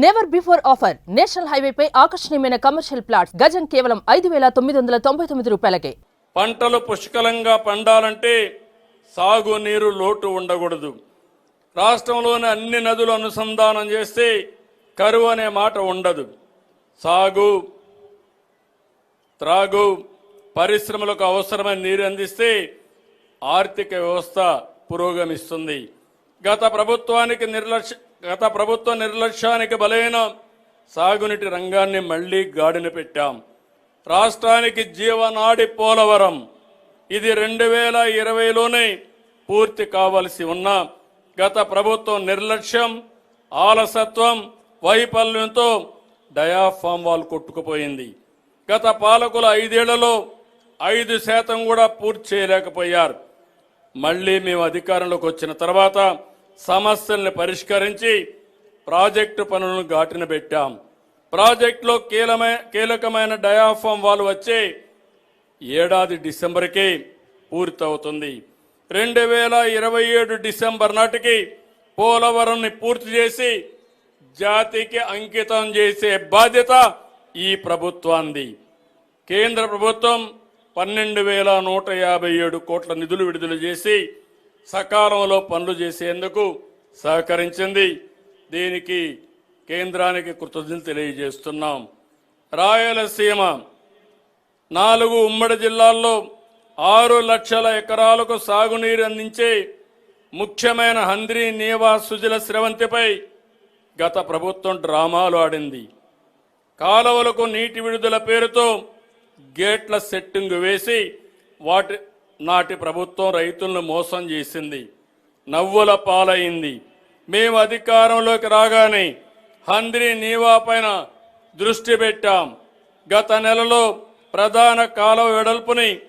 Never before offer national హైవేపై ఆకర్షణీయమైన commercial plots గజం కేవలం ఐదు వేల తొమ్మిది వందల తొంభై తొమ్మిది రూపాయలకే. పంటలు పుష్కలంగా పండాలంటే సాగునీరు లోటు ఉండకూడదు. రాష్ట్రంలోని అన్ని నదులు అనుసంధానం చేస్తే కరువు అనే మాట ఉండదు. సాగు త్రాగు పరిశ్రమలకు అవసరమైన నీరు అందిస్తే ఆర్థిక వ్యవస్థ పురోగమిస్తుంది. గత ప్రభుత్వానికి నిర్లక్ష్య గత ప్రభుత్వ నిర్లక్ష్యానికి బలైన సాగునీటి రంగాన్ని మళ్ళీ గాడిన పెట్టాం. రాష్ట్రానికి జీవనాడి పోలవరం. ఇది రెండు వేల ఇరవైలోనే పూర్తి కావలసి ఉన్న గత ప్రభుత్వం నిర్లక్ష్యం ఆలసత్వం వైఫల్యంతో డయాఫామ్ వాల్ కొట్టుకుపోయింది. గత పాలకుల ఐదేళ్ళలో ఐదు శాతం కూడా పూర్తి చేయలేకపోయారు. మళ్ళీ మేము అధికారంలోకి వచ్చిన తర్వాత సమస్యల్ని పరిష్కరించి ప్రాజెక్టు పనులను ఘాటిన పెట్టాం. ప్రాజెక్టులో కీలమైన కీలకమైన డయాఫామ్ వాళ్ళు వచ్చే ఏడాది డిసెంబర్కి పూర్తవుతుంది. రెండు వేల ఇరవై ఏడు డిసెంబర్ నాటికి పోలవరంని పూర్తి చేసి జాతికి అంకితం చేసే బాధ్యత ఈ ప్రభుత్వాంది కేంద్ర ప్రభుత్వం పన్నెండు వేల నూట యాభై ఏడు కోట్ల నిధులు విడుదల చేసి సకాలంలో పనులు చేసేందుకు సహకరించింది. దీనికి కేంద్రానికి కృతజ్ఞతలు తెలియజేస్తున్నాం. రాయలసీమ నాలుగు ఉమ్మడి జిల్లాల్లో ఆరు లక్షల ఎకరాలకు సాగునీరు అందించే ముఖ్యమైన హంద్రి నీవా సుజల స్రవంతిపై గత ప్రభుత్వం డ్రామాలు ఆడింది. కాలువలకు నీటి విడుదల పేరుతో గేట్ల సెట్టింగ్ వేసి వాటి నాటి ప్రభుత్వం రైతులను మోసం చేసింది. నవ్వుల పాలైంది. మేము అధికారంలోకి రాగానే హంద్రి నీవా పైన దృష్టి పెట్టాం. గత నెలలో ప్రధాన కాలువ వెడల్పుని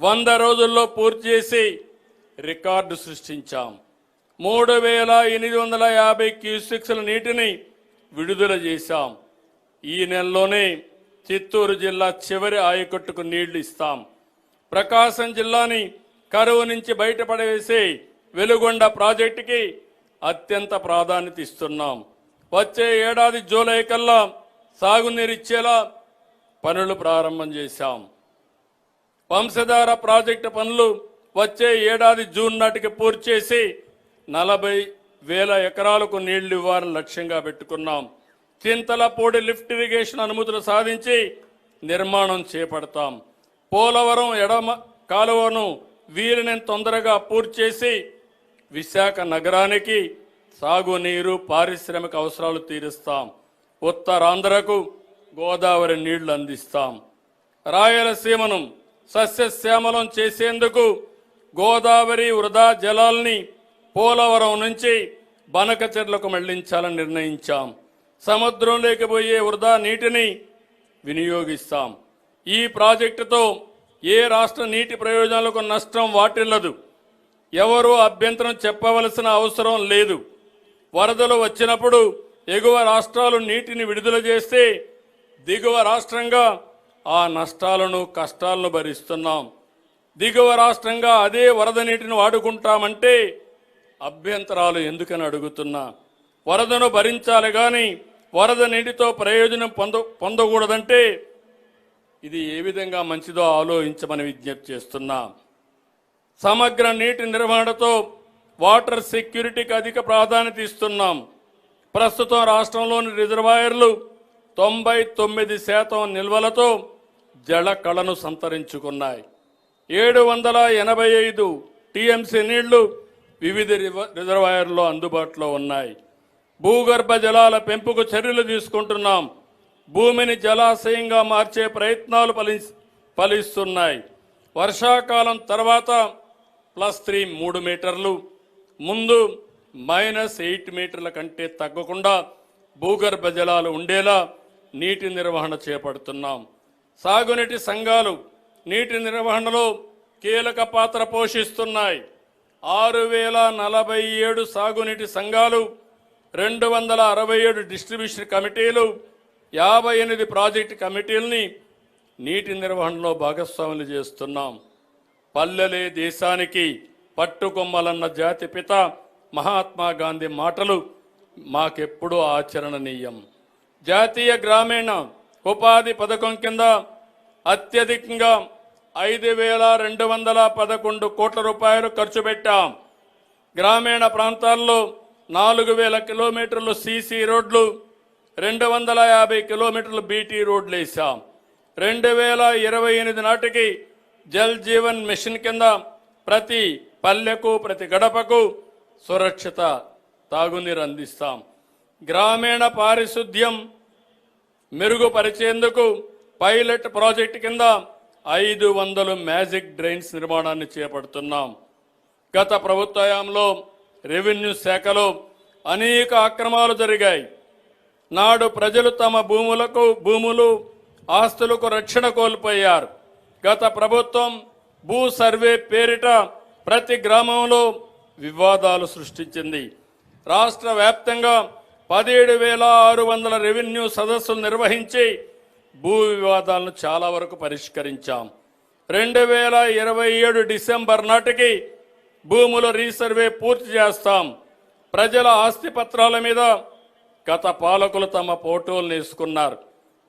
వంద రోజుల్లో పూర్తి చేసి రికార్డు సృష్టించాం. మూడు వేల ఎనిమిది వందల యాభై క్యూసిక్స్ల నీటిని విడుదల చేశాం. ఈ నెలలోనే చిత్తూరు జిల్లా చివరి ఆయకట్టుకు నీళ్ళు ఇస్తాం. ప్రకాశం జిల్లాని కరువు నుంచి బయటపడవేసే వెలుగొండ ప్రాజెక్టుకి అత్యంత ప్రాధాన్యత ఇస్తున్నాం. వచ్చే ఏడాది జూలై కల్లా సాగునీరిచ్చేలా పనులు ప్రారంభం చేశాం. వంశధార ప్రాజెక్టు పనులు వచ్చే ఏడాది జూన్ నాటికి పూర్తి చేసి నలభై వేల ఎకరాలకు నీళ్ళు ఇవ్వాలని లక్ష్యంగా పెట్టుకున్నాం. చింతలపూడి లిఫ్ట్ ఇరిగేషన్ అనుమతులు సాధించి నిర్మాణం చేపడతాం. పోలవరం ఎడమ కాలువను వీరిని తొందరగా పూర్తి చేసి విశాఖ నగరానికి సాగునీరు పారిశ్రామిక అవసరాలు తీరుస్తాం. ఉత్తరాంధ్రకు గోదావరి నీళ్ళు అందిస్తాం. రాయలసీమను సస్యశ్యామలం చేసేందుకు గోదావరి వృధా జలాల్ని పోలవరం నుంచి బనకచెర్లకు మళ్ళించాలని నిర్ణయించాం. సముద్రంలోకి పోయే వృధా నీటిని వినియోగిస్తాం. ఈ ప్రాజెక్టుతో ఏ రాష్ట్ర నీటి ప్రయోజనాలకు నష్టం వాటిల్లదు. ఎవరూ అభ్యంతరం చెప్పవలసిన అవసరం లేదు. వరదలు వచ్చినప్పుడు ఎగువ రాష్ట్రాలు నీటిని విడుదల చేస్తే దిగువ రాష్ట్రంగా ఆ నష్టాలను కష్టాలను భరిస్తున్నాం. దిగువ రాష్ట్రంగా అదే వరద నీటిని వాడుకుంటామంటే అభ్యంతరాలు ఎందుకని అడుగుతున్నా? వరదను భరించాలి కానీ వరద నీటితో ప్రయోజనం పొంద పొందకూడదంటే ఇది ఏ విధంగా మంచిదో ఆలోచించమని విజ్ఞప్తి చేస్తున్నా. సమగ్ర నీటి నిర్వహణతో వాటర్ సెక్యూరిటీకి అధిక ప్రాధాన్యత ఇస్తున్నాం. ప్రస్తుతం రాష్ట్రంలోని రిజర్వాయర్లు తొంభై తొమ్మిది శాతం నిల్వలతో జల కళను సంతరించుకున్నాయి. ఏడు వందల ఎనభై ఐదు టీఎంసీ నీళ్ళు వివిధ రివ- రిజర్వాయర్లో అందుబాటులో ఉన్నాయి. భూగర్భ జలాల పెంపుకు చర్యలు తీసుకుంటున్నాం. భూమిని జలాశయంగా మార్చే ప్రయత్నాలు ఫలి ఫలిస్తున్నాయి. వర్షాకాలం తర్వాత ప్లస్ త్రీ మూడు మీటర్లు ముందు మైనస్ ఎయిట్ మీటర్ల కంటే తగ్గకుండా భూగర్భ జలాలు ఉండేలా నీటి నిర్వహణ చేపడుతున్నాం. సాగునీటి సంఘాలు నీటి నిర్వహణలో కీలక పాత్ర పోషిస్తున్నాయి. ఆరు వేల నలభై ఏడు సాగునీటి సంఘాలు రెండు వందల అరవై ఏడు డిస్ట్రిబ్యూషన్ కమిటీలు యాభై ఎనిమిది ప్రాజెక్టు కమిటీలని నీటి నిర్వహణలో భాగస్వాములు చేస్తున్నాం. పల్లెలే దేశానికి పట్టుకొమ్మలన్న జాతి పిత మహాత్మా గాంధీ మాటలు మాకెప్పుడూ ఆచరణనీయం. జాతీయ గ్రామీణ ఉపాధి పథకం కింద అత్యధికంగా ఐదు వేల రెండు వందల పదకొండు కోట్ల రూపాయలు ఖర్చు పెట్టాం. గ్రామీణ ప్రాంతాల్లో నాలుగు వేల కిలోమీటర్లు సీసీ రోడ్లు రెండు వందల యాభై కిలోమీటర్లు బీటీ రోడ్లు వేసాం రెండు వేల ఇరవై ఎనిమిది నాటికి జల్ జీవన్ మిషన్ కింద ప్రతి పల్లెకు ప్రతి గడపకు సురక్షిత తాగునీరు అందిస్తాం. గ్రామీణ పారిశుద్ధ్యం మెరుగుపరిచేందుకు పైలట్ ప్రాజెక్టు కింద ఐదు వందలు మ్యాజిక్ డ్రైన్స్ నిర్మాణాన్ని చేపడుతున్నాం. గత ప్రభుత్వంలో రెవెన్యూ శాఖలో అనేక అక్రమాలు జరిగాయి. నాడు ప్రజలు తమ భూములకు భూములు ఆస్తులకు రక్షణ కోల్పోయారు. గత ప్రభుత్వం భూ సర్వే పేరిట ప్రతి గ్రామంలో వివాదాలు సృష్టించింది. రాష్ట్ర వ్యాప్తంగా పదిహేడు వేల ఆరు వందల రెవెన్యూ సదస్సులు నిర్వహించి భూ వివాదాలను చాలా వరకు పరిష్కరించాం. రెండు వేల ఇరవై ఏడు డిసెంబర్ నాటికి భూముల రీసర్వే పూర్తి చేస్తాం. ప్రజల ఆస్తి పత్రాల మీద గత పాలకులు తమ ఫోటోలు తీసుకున్నారు.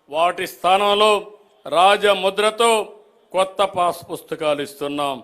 వాటి స్థానంలో రాజముద్రతో కొత్త పాస్ పుస్తకాలు ఇస్తున్నాం.